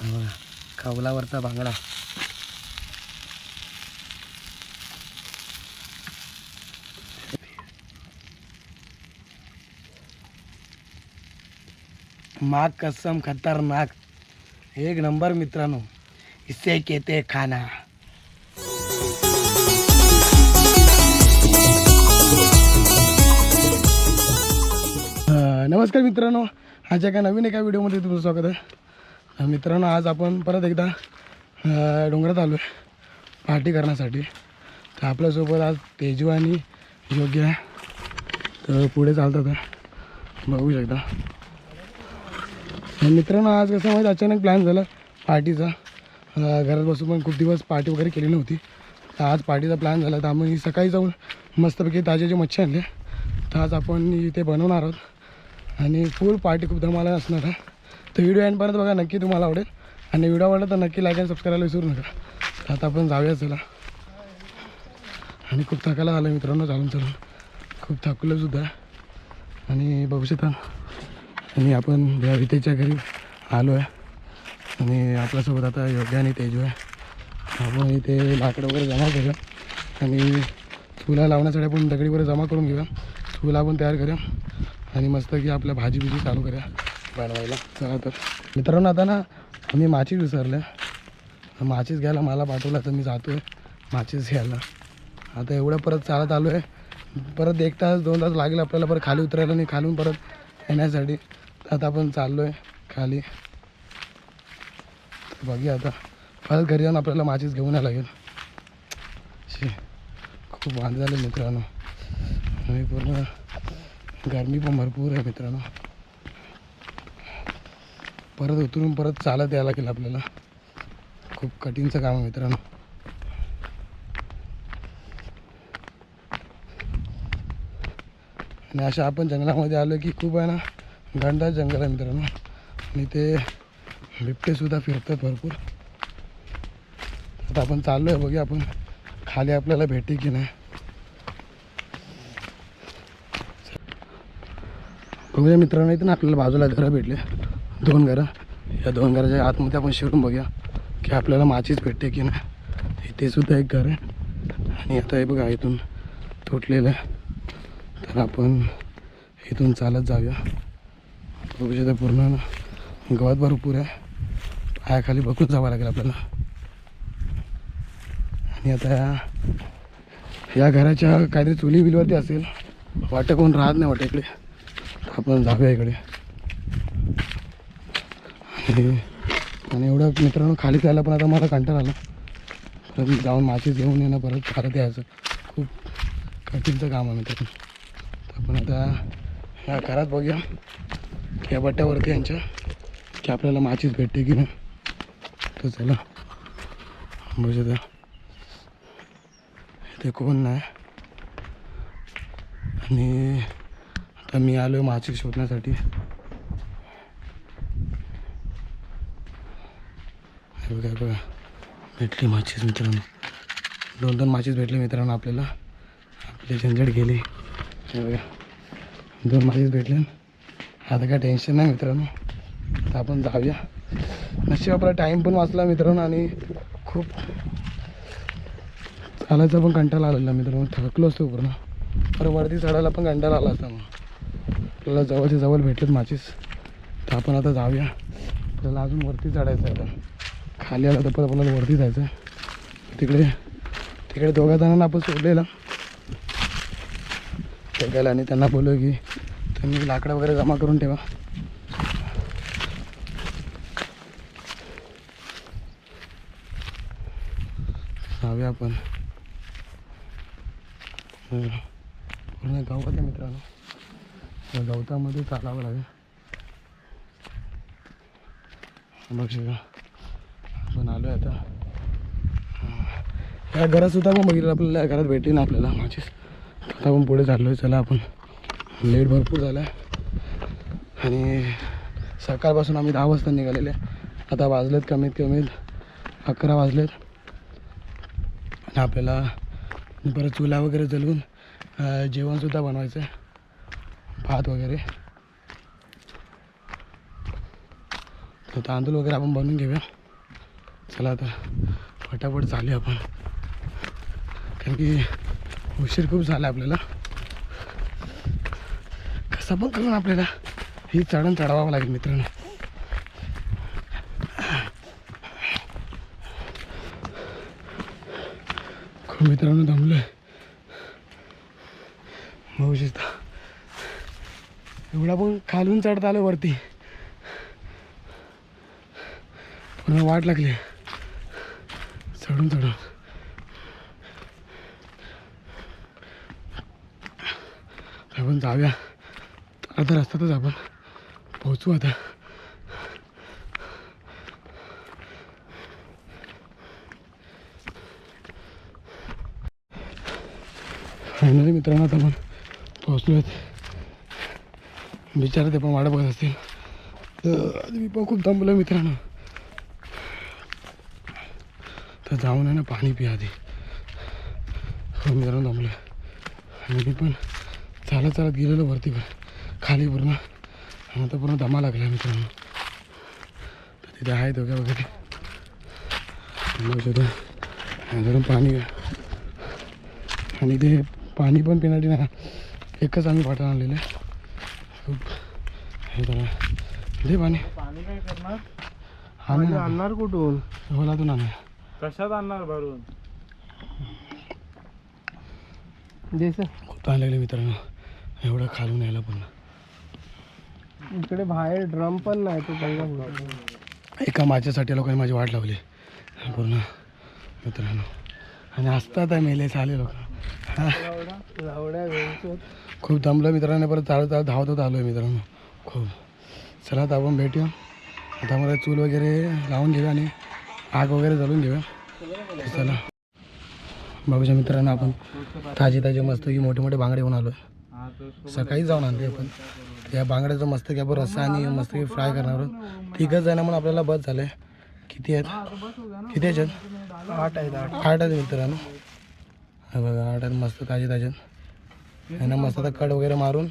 हा बघा, बांगडा. माग कसम खतरनाक. एक नंबर मित्रांनो इसे केते खाना. नमस्कार मित्रांनो आजच्या एका नवीन एका व्हिडिओमध्ये तुमचं स्वागत आहे. मित्रांनो आज आपण परत एकदा डोंगरात आलो आहे पार्टी करण्यासाठी. तर आपल्यासोबत आज तेजू आणि योग्य आहे. तर पुढे चालतात बघू शकता. मित्रांनो आज कसं माहिती अचानक प्लॅन झाला पार्टीचा. घरात बसून पण खूप दिवस पार्टी वगैरे केली नव्हती. तर आज पार्टीचा प्लॅन झाला. तर आम्ही सकाळी जाऊन मस्तपैकी ताजे जे मच्छी आणले. तर आज आपण इथे बनवणार आहोत. आणि फुल पार्टी खूप धमाला असणार आहे. तर व्हिडिओ एंडपर्यंत बघा नक्की तुम्हाला आवडेल. आणि व्हिडिओ आवडला तर नक्की लाईक आणि सबस्क्राईबला विसरू नका. आता आपण जाऊया चला. आणि खूप थकायला झालं मित्रांनो चालून चालून. खूप थकलो सुद्धा. आणि बघू शकता आणि आपण रितेच्या घरी आलो आहे आणि आपल्यासोबत आता योग्य आणि तेजू आहे. आपण इथे लाकडं वगैरे जमा करूया. आणि चुला लावण्यासाठी आपण दगडी वगैरे जमा करून घेऊया. चुला आपण तयार करूया. आणि मस्त की आपल्या भाजी बिजी चालू करूया. बनवायला चला तर. मित्रांनो आता ना आम्ही माचीस विसरले माचीस घ्यायला मला पाठवला तर मी जातो आहे माचीस घ्यायला. आता एवढं परत चालत आलो आहे परत एक तास दोन तास लागेल आपल्याला परत खाली उतरायला आणि खालून परत येण्यासाठी. आता आपण चाललो आहे खाली. तर बघूया आता. परत घरी जाऊन आपल्याला माचीस घेऊन यायला लागेल. शी खूप वांद झाले मित्रांनो. आणि पूर्ण गरमी पण भरपूर आहे मित्रांनो. परत उतरून परत चालत यायला लागेल आपल्याला. खूप कठीणचं काम आहे मित्रांनो. आणि अशा आपण जंगलामध्ये आलो की खूप आहे ना घंटा जंगल आहे मित्रांनो. आणि ते बिबटेसुद्धा फिरतात भरपूर. आता आपण चाललो आहे बघूया आपण खाली आपल्याला भेटे की नाही. बघूया मित्रांनो इथं ना आपल्याला बाजूला घरं भेटले. दोन घरं. या दोन घराच्या आतमध्ये आपण शिरून बघूया की आपल्याला माचीच भेटते की नाही. इथे सुद्धा एक घर आहे. आणि आता हे बघा इथून तुटलेलं आहे. तर आपण इथून चालत जाऊया. बघू शकता पूर्ण ना गवत भरपूर आहे. पायाखाली बघून जावं लागेल आपल्याला. आणि आता या या घराच्या काहीतरी चुली बिलीवरती असेल. वाटं कोण राहत नाही वाटतं इकडे. आपण जाऊया इकडे. आणि आणि एवढं मित्रांनो खाली जायला पण आता मला कंटाळा आला. परत जाऊन मासे घेऊन येणं परत परत यायचं. खूप कठीणचं काम आहे मित्रांनो. तर आपण आता ह्या घरात बघूया. या बट्ट्यावरती यांच्या की आपल्याला माचीच भेटते की नाही. तर चला. बघू शकता इथे कोण नाही. आणि आता मी आलो माचीस शोधण्यासाठी. हे बघा बघा. भेटली माचीस मित्रांनो. दोन दोन माचीस भेटले मित्रांनो आपल्याला. आपली झंझट गेली. हे बघा. दोन माचीस भेटले. आता काय टेन्शन नाही मित्रांनो. आता आपण जाऊया. नशीब आपला टाईम पण वाचला मित्रांनो आणि खूप चालायचा पण कंटाळा आलेला मित्रांनो. थकलो असतो पूर्ण. बरं वरती चढायला पण कंटाळा आला असता मग. आपल्याला जवळच्या जवळ भेटलेत माचीस. तर आपण आता जाऊया. आपल्याला अजून वरती चढायचं आहे आता. खाली आला तर परत आपल्याला वरती जायचं तिकडे तिकडे दोघा जणांना आपण सोडलेलं. टेकायला आणि त्यांना बोललो की तुम्ही लाकडं वगैरे जमा करून ठेवा. जाऊया आपण. पूर्ण गावात आहे मित्रांनो. गवतामध्ये चालावं लागेल. बघ पण आलो आहे आता. या घरात सुद्धा पण बघितलं आपल्याला या घरात भेटली ना आपल्याला माझीच आता आपण पुढे चाललो आहे चला आपण. लेट भरपूर झाला आहे आणि सकाळपासून आम्ही दहा वाजता निघालेले. आता वाजलेत कमीत कमी अकरा वाजलेत. आणि आपल्याला परत चुला वगैरे जलवून जेवणसुद्धा बनवायचं आहे भात वगैरे. तर तांदूळ वगैरे आपण बनवून घेऊया. चला आता फटाफट चालू आपण. कारण की उशीर खूप झाला आपल्याला. कसं पण करून आपल्याला ही चढण चढवावं लागेल मित्रांनो. खूप मित्रांनो थांबलो आहे बघू शकता एवढा पण खालून चढता आलं वरती. पण वाट लागली. चढून चढून आपण जाऊया. अर्धा रस्त्यातच आपण पोहोचू आता. फायनली मित्रांनो आता आपण पोहोचलो आहेत बिचारा ते पण वाढत बघत असतील. तर आधी मी पण खूप थांबलो मित्रांनो. तर जाऊन आहे ना पाणी पिया आधी. हो मित्रांनो थांबलो आणि मी पण चालत चालत गेलेलो वरती पण. खाली पूर्ण. आणि आता पूर्ण दमा लागला मित्रांनो. तर तिथे आहे दोघ्या वगैरे. जरा पाणी आणि ते पाणी पण पिण्यासाठी ना एकच आम्ही पाठवून आणलेलं आहे. खूप. हे जरा. दे पाणी. आणणार कुठून? होलातून आणूया कशात आणणार भरून? खूप ताण लागले मित्रांनो. एवढं खालून यायला पुन्हा इकडे बाहेर ड्रम पण नाही तो पहिला एका माझ्यासाठी लोकांनी माझी वाट लावली. पूर्ण. मित्रांनो. आणि असतात आहे मेले चाले लोक. खूप दमलं मित्रांनो. परत चालत चालत धावत होत आलो आहे मित्रांनो. खूप. चला आता आपण भेटूया. आता मला चूल वगैरे लावून घेऊया आणि आग वगैरे जळून घेऊया. चला. बाबूच्या मित्रांनो आपण ताजे ताजे मस्त की मोठे मोठे बांगडे घेऊन आलो सकाळी जाऊन आणले आपण. त्या बांगड्याचं मस्त की आपण रस्सा आणि मस्त की फ्राय करणार आहोत. आहे ना म्हणून आपल्याला बस झालं आहे किती आहेत? किती ह्याच्यात आठ आहेत आठ. आठ आहेत मित्रांनो. हे बघा आठ आहेत मस्त ताजे ताजे यांना मस्त आता कट वगैरे मारून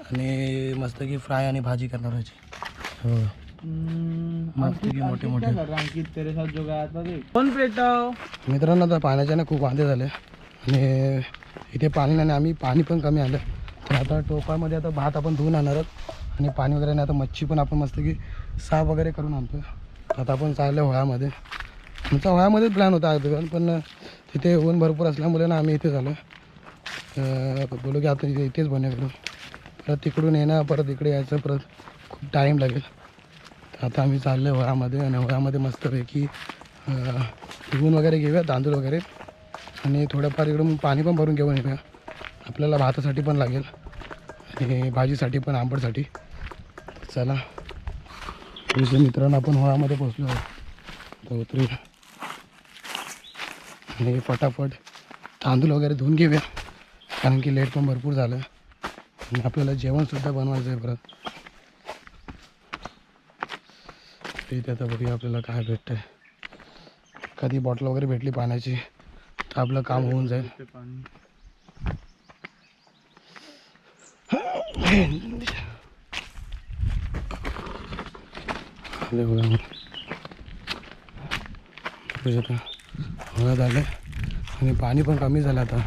आणि मस्त की फ्राय आणि भाजी करणार याची हो मोठे मोठे. अंकित तेरे साथ जो गया था देख. कोण पेटाव मित्रांनो आता पाण्याचे ना खूप वांदे झाले. आणि इथे पाणी नाही आम्ही पाणी पण कमी आलं. तर आता टोपामध्ये आता भात आपण धुवून आणणार आहोत. आणि पाणी वगैरे नाही आता मच्छी पण आपण मस्त की साफ वगैरे करून आणतो आता आपण चाललो होळ्यामध्ये. आमचा होळ्यामध्ये प्लॅन होता अगोदर पण तिथे ऊन भरपूर असल्यामुळे ना आम्ही इथे झालो. बोलू की आता इथे इथेच बने करू परत तिकडून येणं परत इकडे यायचं परत खूप टाईम लागेल. आता आम्ही चाललो आहे आणि वरामध्ये मस्तपैकी अं, ऊन वगैरे घेऊया तांदूळ वगैरे. आणि थोडंफार इकडून पाणी पण भरून घेऊन येऊया. आपल्याला भातासाठी पण लागेल आणि भाजीसाठी पण आंबटसाठी चला. तुझे मित्रांनो आपण होळामध्ये पोचलो आहोत. उतरूया आणि फटाफट तांदूळ वगैरे धुवून घेऊया कारण की लेट पण भरपूर झालं. आणि आपल्याला जेवणसुद्धा बनवायचं आहे परत. इथे आता बघूया आपल्याला काय भेटतंय. कधी बॉटल वगैरे भेटली पाण्याची तर आपलं काम होऊन जाईल. बघा हळद आले आणि पाणी पण कमी झालं आता.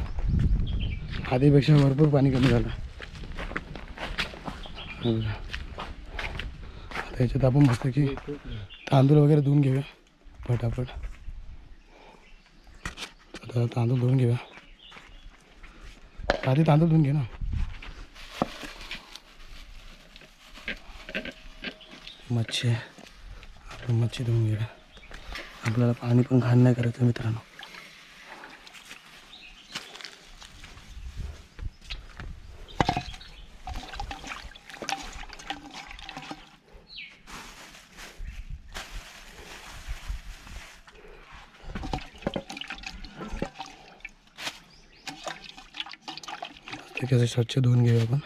आधीपेक्षा भरपूर पाणी कमी झालं. आता याच्यात आपण बसतो की तांदूळ वगैरे धुवून घेऊया. फटाफट. आता तांदूळ धुवून घेऊया. आधी तांदूळ धुवून घे ना. मच्छी आपण मच्छी धुवून घेऊया. आपल्याला पाणी पण घाण नाही करायचं मित्रांनो. कसं स्वच्छ धुवून घेऊया आपण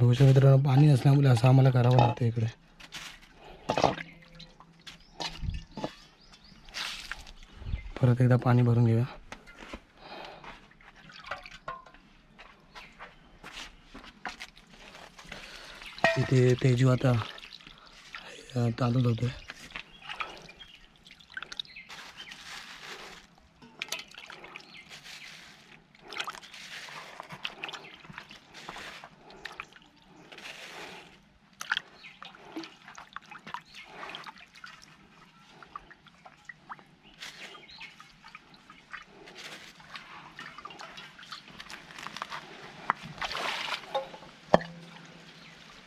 बघूच्या मित्रांनो पाणी नसल्यामुळे असं आम्हाला करावं लागतं इकडे। परत एकदा पाणी भरून घेऊया इथे तेजू आता तांदूळ होतोय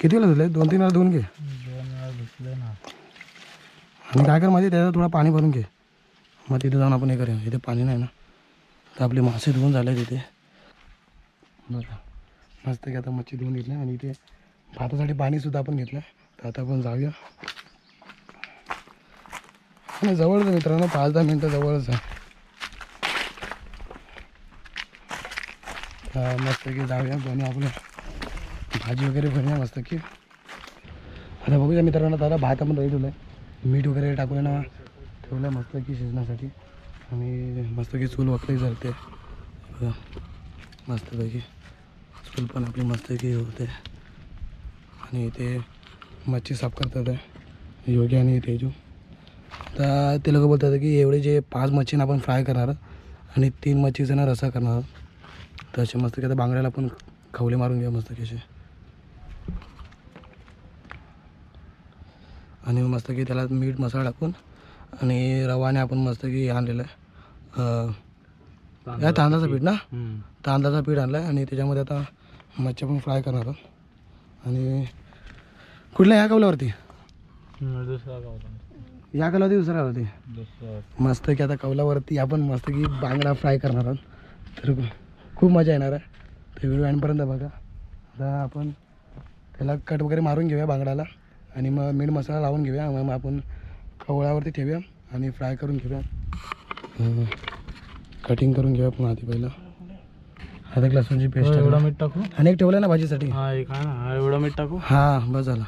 किती वेळा धुतले दोन तीन वेळा धुवून घे. दोन वेळा धुतले ना. आणि काय कर माहिती त्याच्यात थोडं पाणी भरून घे. मग तिथे जाऊन आपण हे करूया. इथे पाणी नाही ना. तर आपले मासे धुवून झाले तिथे बघा. मस्त की आता मच्छी धुवून घेतल्या आणि इथे भातासाठी पाणीसुद्धा आपण घेतलं तर आता आपण जाऊया. आणि जवळच मित्रांनो पाच दहा मिनटं जवळच आहे. मस्त की जाऊया. आणि आपलं. भाजी वगैरे भरूया मस्त की. आता बघूया मित्रांनो दादा भात आपण रेडी ठेवलं आहे मीठ वगैरे टाकूया ना ठेवलं आहे मस्त की शिजण्यासाठी. आणि मस्त की चूल वगैरे जळते बघा मस्तपैकी चूल पण आपली मस्त की होते. आणि इथे मच्छी साफ करतात योगी आणि तेजू. तर ते लोक बोलतात की एवढे जे पाच मच्छीनं आपण फ्राय करणार आणि तीन मच्छीचं ना रसा करणार. तर असे मस्त की आता बांगड्याला पण खवले मारून घ्या मस्त की असे. आणि मस्त की त्याला मीठ मसाला टाकून आणि रवाने आपण मस्त की आणलेलं आहे. काय तांदळाचं पीठ. ना? तांदळाचं पीठ आणलं आहे आणि त्याच्यामध्ये आता मच्छी पण फ्राय करणार आहोत. आणि कुठल्या या कवल्यावरती या कवल्यावरती दुसऱ्या होती दुसरा मस्त की आता कौलावरती आपण मस्त की बांगडा फ्राय करणार आहोत. तर खूप मजा येणार आहे. तर व्हिडिओ एंडपर्यंत बघा. आता आपण त्याला कट वगैरे मारून घेऊया बांगडाला आणि मग मीठ मसाला लावून घेऊया. मग आपण कवळावरती ठेवूया आणि फ्राय करून घेऊया. कटिंग करून घेऊया पण आधी पहिलं. आता लसूणची पेस्ट एवढा मीठ टाकू? अनेक ठेवलं ना भाजीसाठी? हा एक आहे ना. हा एवढा मीठ टाकू? हां बस झालं.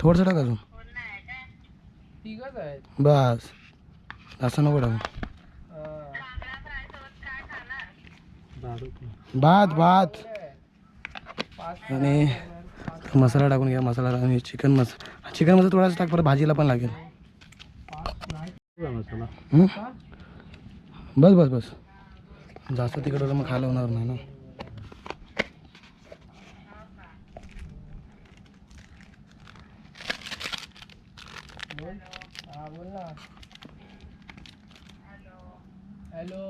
थोडंसं टाक अजून. बस. असं नको टाकू. भात भात. आणि मसाला टाकून घ्या मसाला आणि चिकन मसाला चिकन मसाला थोडासा टाक परत भाजीला पण लागेल. बस बस बस. जास्त तिकडं मग खायला होणार नाही ना. हॅलो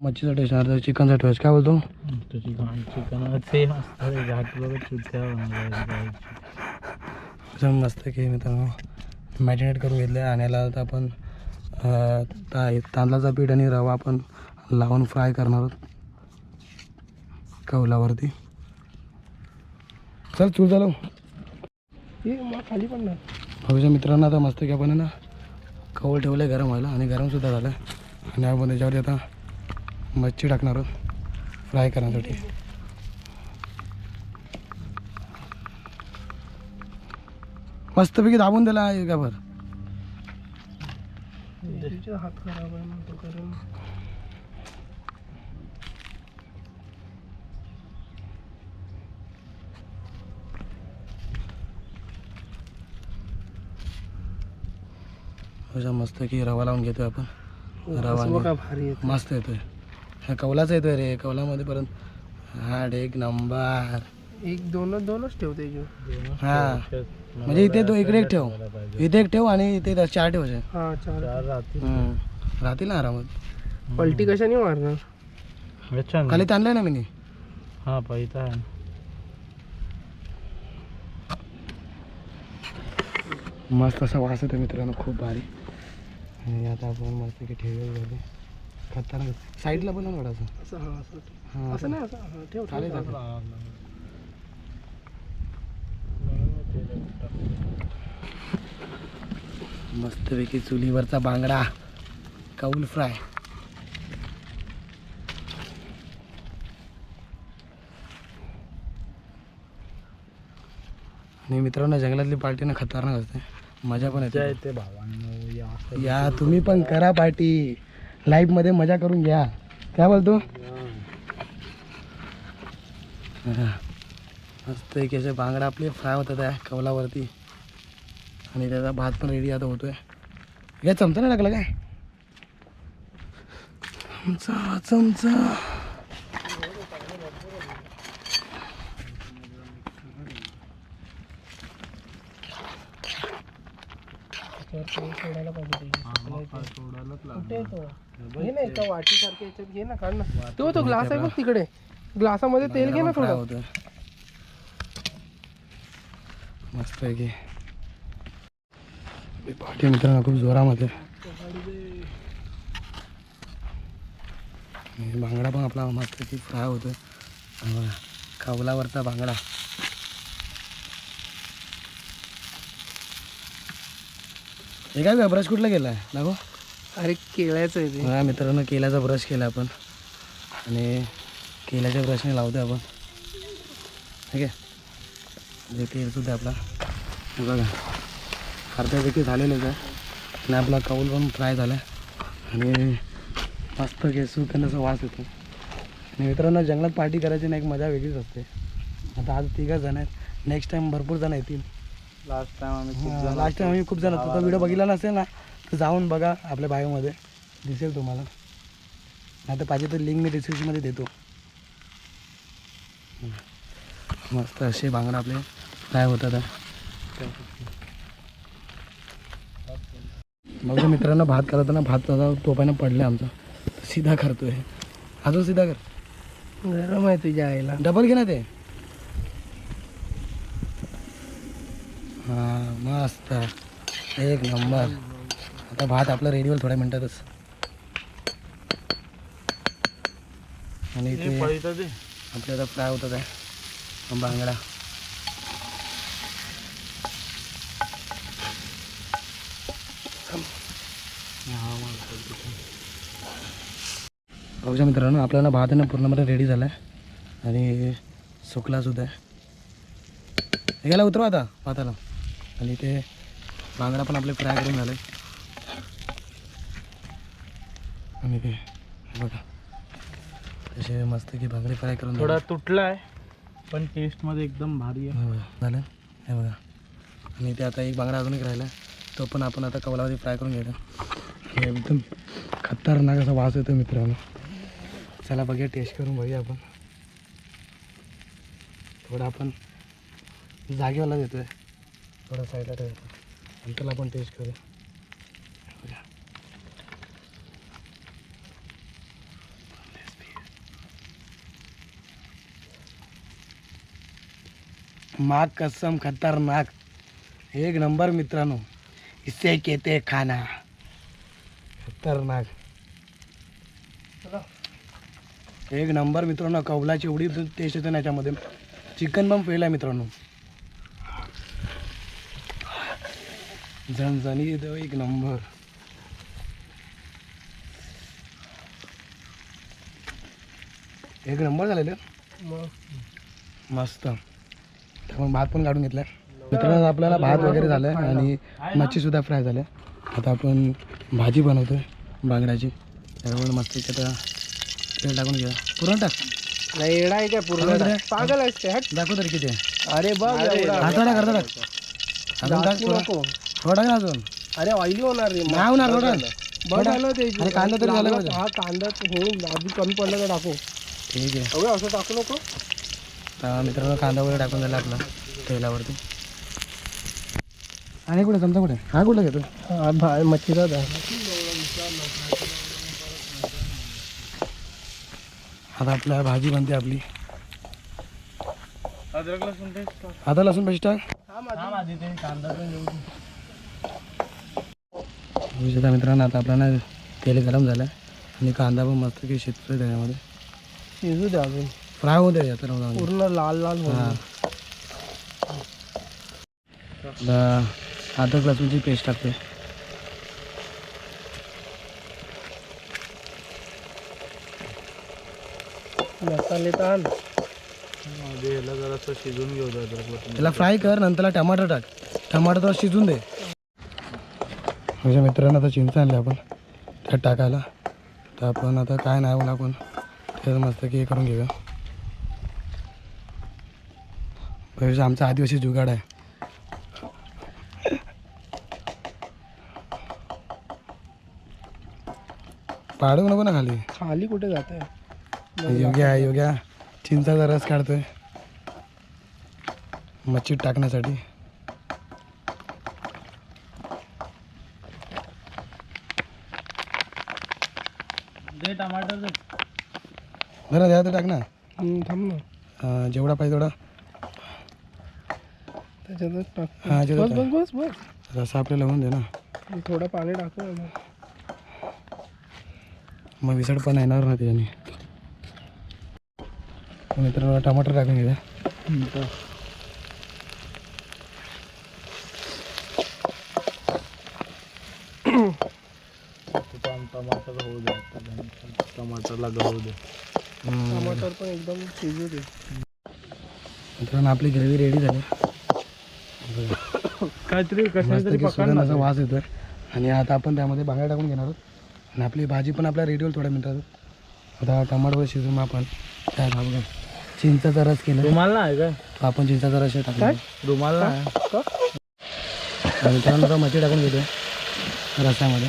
टेस्ट अर्धा चिकनचा टेस्ट काय बोलतो? चिकन असतं घाट बघत मस्त की मित्रांनो मॅरिनेट करून घेतलं आणि आता आपण तांदळाचा पीठ आणि रवा आपण लावून फ्राय करणार आहोत. कौलावरती. चल चूल चालव. खाली पडणार भाऊच्या मित्रांना आता मस्त की आपण आहे ना कौल ठेवलं आहे गरम व्हायला आणि गरमसुद्धा झालं आहे आणि आपण त्याच्यावरती आता मच्छी टाकणार आहोत फ्राय करण्यासाठी मस्तपैकी दाबून दिला आहे का बरं हात खराब आहे मग तो करेल अशा मस्त की रवा लावून घेतोय आपण रवा भारी मस्त येतोय हा कौलाचा येतोय रे. कौलामध्ये पर्यंत हा एक नंबर. एक दोनच दोनच ठेवते जो हा. म्हणजे इथे तो इकडे एक ठेव. इथे एक ठेव आणि इथे चार ठेवायचे. हा चार. हम्म. राहतील ना आरामात. पलटी कशाने मारणार? खाली ताणलंय ना मी हा पाहिजे मस्त असा वास येतो मित्रांनो. खूप भारी. आणि आता आपण मस्त की ठेवूया झाले खतरनाक साईडला पण असं हा असं. हा असं नाही असं हा, ठेव चालेल, ठेव. चालेल. मस्तपैकी चुलीवरचा बांगडा कौल फ्राय. आणि मित्रांनो जंगलातली पार्टी ना खतरनाक असते. मजा पण येते. ते भावांनो या तुम्ही पण करा पार्टी. लाईफमध्ये मजा करून घ्या. काय बोलतो? मस्त एक असे बांगडा आपले फ्राय होतात आहे कवलावरती. आणि त्याचा भात पण रेडी आता होतोय. या चमचा नाही लागला काय? चमचा चमचा. घे ना एका वाटी सारख्या याच्यात घे ना काढ ना. तो तो ग्लास आहे बघ तिकडे. ग्लासामध्ये तेल घे ना थोडं. मस्त आहे की. पाठी मित्रांनो खूप जोरामध्ये. बांगडा पण आपला मस्त की फ्राय हा बघा, कवलावरचा बांगडा हे काय ब्रश कुठला गेला आहे दाखव. अरे केळ्याचं आहे ते. बघा मित्रांनो केल्याचा ब्रश केला आपण. आणि केल्याच्या ब्रशने लावतो आपण. ठीक आहे? म्हणजे तेलसुद्धा आपला हे बघा. अर्ध्यापैकी झालेलंच आहे. आणि आपला कौल पण फ्राय झाला आणि मस्त असा वास येतो. आणि मित्रांनो जंगलात पार्टी करायची ना एक मजा वेगळीच असते. आता आज तिघच जण आहेत. नेक्स्ट टाइम भरपूर जण येतील. लास्ट टाइम आम्ही खूप जण लास्ट टाइम आम्ही खूप जण होतो. व्हिडिओ बघितला नसेल ना तर जाऊन बघा आपल्या बायोमध्ये दिसेल तुम्हाला. आता पाहिजे तर लिंक मी डिस्क्रिप्शनमध्ये देतो. मस्त असे बांगडा आपले फ्राय होतात. बघा मित्रांनो भात करताना भात त्याचा टोपाने पडला आमचा. सीधा करतोय. अजून सीधा कर. गरम आहे तुझ्या आईला. डबल घे ना ते हां मस्त. एक नंबर. आता भात आपला रेडी होईल थोड्या मिनटातच. आणि ते आपल्या आता फ्राय होतात आहे बांगडा बघूया मित्रांनो आपल्याला भात ना पूर्णपणे रेडी झाला आहे आणि सुकला सुद्धा आहे. गेला उतरवा आता भाताला. आणि ते बांगडा पण आपले फ्राय करून झाले आणि ते हे बघा. तसे मस्त की बांगडे फ्राय करून थोडा तुटला आहे पण टेस्टमध्ये एकदम भारी आहे. झाले. हो, झालं? हे बघा. आणि ते आता एक बांगडा अजून एक राहिला. तो पण आपण आता कवलामध्ये फ्राय करून आणि एकदम खतरनाक असा वास येतो मित्रांनो. चला बघूया टेस्ट करून बघूया आपण. थोडा आपण जागेवाला देतोय. थोडा साईडला ठेवायचा आणि त्याला आपण टेस्ट करूया. माग कसम खतरनाक. एक नंबर मित्रांनो इससे कहते हैं खाना. खतरनाक. एक नंबर मित्रांनो कवलाची एवढी टेस्ट येते ना याच्यामध्ये. चिकन पण फेल आहे मित्रांनो. झणझणी येतो एक नंबर एक नंबर झालेलं? मस्त. मग भात पण काढून घेतला मित्रांनो आपल्याला भात वगैरे झालं आणि मच्छी सुद्धा फ्राय झाल्या. आता आपण भाजी बनवतोय बांगड्याची. त्यामुळे मस्त आता तेल टाकून घ्या पूर्ण टाक नाही येडा आहे काय पूर्ण. पागल आहेस ते हट. दाखव तरी किती अरे बघ करता टाक अजून टाक थोडा थोडा अजून. अरे ऑइली होणार रे नाही होणार थोडा बघ झालं ते अरे कांदा तरी झाला पाहिजे. हा कांदा होऊन आधी कमी पडलं तर टाकू. ठीक आहे. अगं असं टाकू नको. तर मित्रांनो कांदा वगैरे टाकून झाला आपला तेलावरती. आणि कुठे चमचा कुठे? हा कुठला घेतो? हा भा मच्छीचा आता आपल्या भाजी बनते आपली. अद्रक लसूण टेस्ट आता लसूण पेस्ट टाक. हा माझी. कांदा पण शकता मित्रांनो आता आपल्याला तेल गरम झालं आणि कांदा पण मस्त की शिजतोय त्याच्यामध्ये. शिजू द्या अजून. फ्राय होऊ दे तर पूर्ण लाल लाल हां. अद्रक लसूणची पेस्ट टाकते मसाले ह्याला जरासं शिजून घेऊ द्या त्याला फ्राय कर नंतरला टमाटर टाक. टमाटर तर शिजून दे. माझ्या मित्रांनो आता चिंच आणले आपण. त्यात टाकायला. तर आपण आता काय नाही बोला आपण ते मस्त की हे करून घेऊया. भविष्य आमचा आदिवासी जुगाड आहे. पाडू नको ना खाली. खाली कुठे जात आहे योग्या योग्या चिंचाचा रस काढतोय. मच्छीत टाकण्यासाठी. बरं द्या तर टाक ना. थांब ना. जेवढा पाहिजे तेवढा. त्याच्यातच टाक. हा, बस बस बस बस. रसा आपल्याला होऊन दे ना. थोडं पाणी टाकू मग विसड पण येणार ना त्याच्याने. मित्रांनो टमाटर टाकून घ्या टमाटर होऊ दे. टमाटरला गळू दे टमाटर पण एकदम शिजू दे मित्रांनो आपली ग्रेव्ही रेडी झाली. काहीतरी मस्त की सुगंधाचा वास येतोय. आणि आता आपण त्यामध्ये बांगड्या टाकून घेणार आहोत. आणि आपली भाजी पण आपल्या रेडी होईल थोड्या मिनिटात. आता टमाटर शिजून आपण काय बघा चिंचाचा रस केला. रुमाल ना आहे काय? आपण चिंचाचा रस टाकला रुमाल ना आहे. आणि मित्रांनो मच्छी टाकून घेतो रसामध्ये.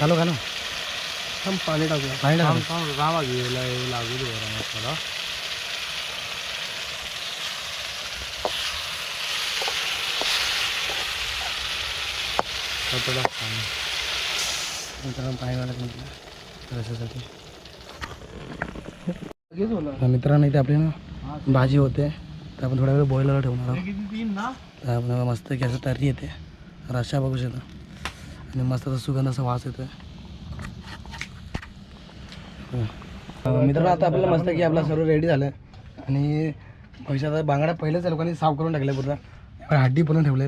घालो घालो. थांब पाणी टाकूया. पाणी टाका थांब थांब राहा गेला लागू दे जरा मसाला कपडा खाणे. मित्रांनो पाणी घालत म्हटलं. रसासाठी लगेच होणार. तर मित्रांनो इथे आपली ना भाजी होते. तर आपण थोड्या वेळ बॉयलरला ठेवणार आहोत. किती तीन ना. तर आपण मस्त की असं तर्री येते. रश्शा बघू शकता. आणि मस्त असा सुगंध असा वास येतोय. अं, मित्रांनो आता आपल्याला मस्त की आपला सर्व रेडी झालं आणि भविष्यात बांगडा पहिलेच या लोकांनी साफ करून टाकले पूर्ण. हड्डी पूर्ण ठेवले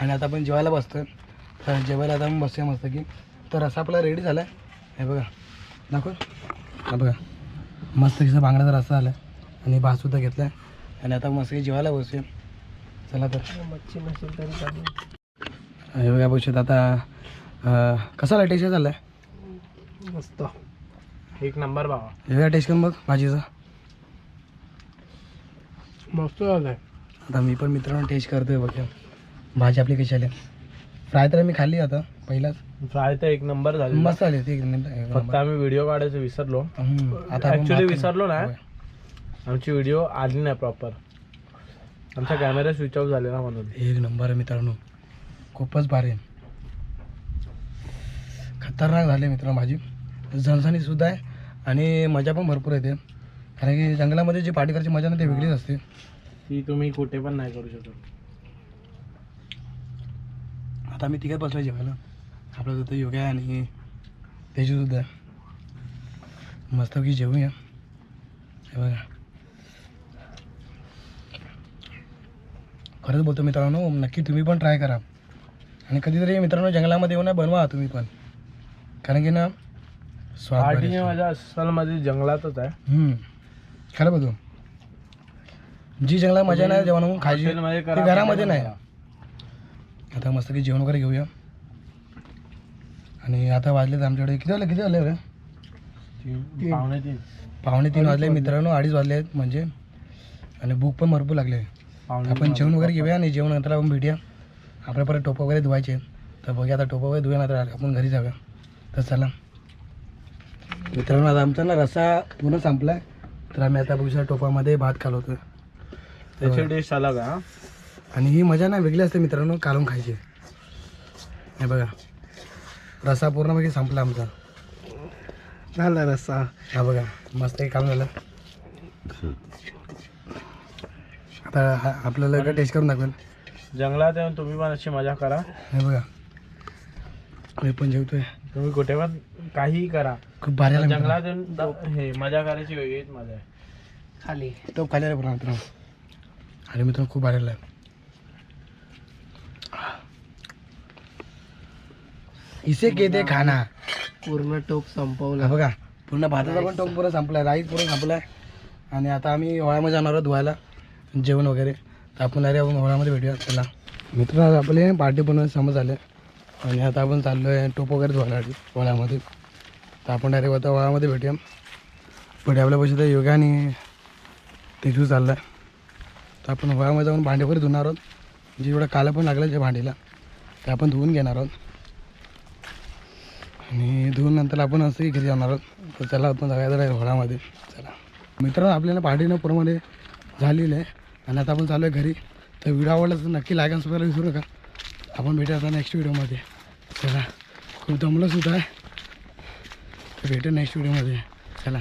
आणि आता आपण जेवायला बसतोय. तर जेवायला आता आपण बसूया मस्त की. तर रसा आपला रेडी झाला हे बघा. दाखव. हा बघा. मस्त किसा बांगड्याचा रस्सा आला आणि भात सुद्धा घेतला आणि आता मस्त की जेवायला बसूया चला तर मच्छी नसेल तरी. बघा बघू आता कसा टेस्ट चाललाय मस्त. एक नंबर बाबा. बघा टेस्ट करून बघ भाजीचा. मस्त झालंय. आता मी पण मित्रांनो टेस्ट करतोय बघा. भाजी आपली कशी आली? फ्राय तर मी खाल्ली आता पहिलाच. फ्राय तर एक नंबर झाली. मस्त आली ती एक नंबर- एक फक्त. आम्ही व्हिडिओ काढायचं विसरलो. आता ऍक्च्युली विसरलो. ना. आमची व्हिडिओ आली नाही प्रॉपर आमचा कॅमेरा स्विच ऑफ झालेला म्हणून. एक नंबर आहे मित्रांनो. खूपच भारी आहे. खतरनाक झाले मित्रांनो भाजी. झणझणीत सुद्धा आहे आणि मजा पण भरपूर येते. कारण की जंगलामध्ये जी पार्टी करायची मजा ना ती वेगळीच असते. ती तुम्ही कुठे पण नाही करू शकत. आता आम्ही तिघत बसलो जेवायला. आपलं तिथं योगा आहे आणि तेजू सुद्धा. आहे मस्तपैकी जेवूया. हे बघा. खरंच बोलतो मित्रांनो नक्की तुम्ही पण ट्राय करा. आणि कधीतरी मित्रांनो जंगलामध्ये येऊन ना बनवा तुम्ही पण. कारण की ना स्वाद भारी पार्टी असतो. माझ्या अस्सलमध्ये जंगलातच आहे. हम्म. खरं बोलतो. जी जंगलात मजा नाही जेवण खायची हॉटेलमध्ये ती करा, घरामध्ये नाही. आता मस्त की जेवण वगैरे घेऊया. आणि आता वाजलेत आमच्याकडे. किती वाजले? किती वाजले रे तीन- पावणे तीन. पावणे तीन वाजले मित्रांनो अडीच वाजले आहेत म्हणजे. आणि भूक पण भरपूर लागले. आपण जेवण वगैरे घेऊया आणि जेवण नंतर आपण भेटूया. आपल्या परत टोप वगैरे धुवायचे. तर बघूया आता टोप वगैरे धुया नंतर आपण घरी जाऊया. तर चला. मित्रांनो आता आमचा ना रस्सा पूर्ण संपला आहे तर आम्ही आता बघूया टोपामध्ये भात कालवतोय त्याची टेस्ट अलग आहे हा. आणि ही मजा ना वेगळी असते मित्रांनो कालवून खायची. हे बघा. रस्सा पूर्णपैकी संपला आमचा. झाला रस्सा. हा बघा मस्त एक काम झालं. आता हा- आपल्याला टेस्ट करून दाखवेल जंगलात येऊन तुम्ही पण अशी मजा करा. हे बघा. मी पण जेवतोय. तुम्ही कुठे पण काहीही करा. खूप भारी मित्रांनो. जंगलात येऊन द- हे मजा करायची वेगळीच मजा. आहे खाली. टोप खाली आला पूर्ण मित्रांनो. आणि मित्रांनो खूप भारी आला. इसे कहते खाना. पूर्ण टोप संपवला. हा बघा पूर्ण भाताचा पण टोप पूर्ण संपलाय राईस पूर्ण संपलाय. आणि आता आम्ही होळ्यामध्ये जाणार आहोत धुवायला जेवण वगैरे. तर आपण अरे आपण होळ्यामध्ये भेटूया चला. मित्र आपले पार्टी बनवून समज आले आणि आता आपण चाललो आहे टोप वगैरे धुवायला वळामध्ये तर आपण डायरेक्ट आता वळामध्ये भेटूया. पण आपल्या पैसे तर योगा आणि तेजू चालला आहे तर आपण वळामध्ये जाऊन भांडे वगैरे धुणार आहोत. जे एवढं काला पण लागलं त्या भांडीला ते आपण धुवून घेणार आहोत. आणि धुवून नंतर आपण असंही घरी जाणार आहोत. तर चला आपण जाऊया जरा वळामध्ये चला. मित्रांनो आपल्याला भांडी पूर्णमध्ये झालेलं आहे. आणि आता आपण चालू आहे घरी. तर व्हिडिओ आवडला तर नक्की लाईक आणि सबस्क्राईब विसरू नका. आपण भेटू आता नेक्स्ट व्हिडिओमध्ये चला खूप दमलं सुद्धा आहे भेटू नेक्स्ट व्हिडिओमध्ये चला.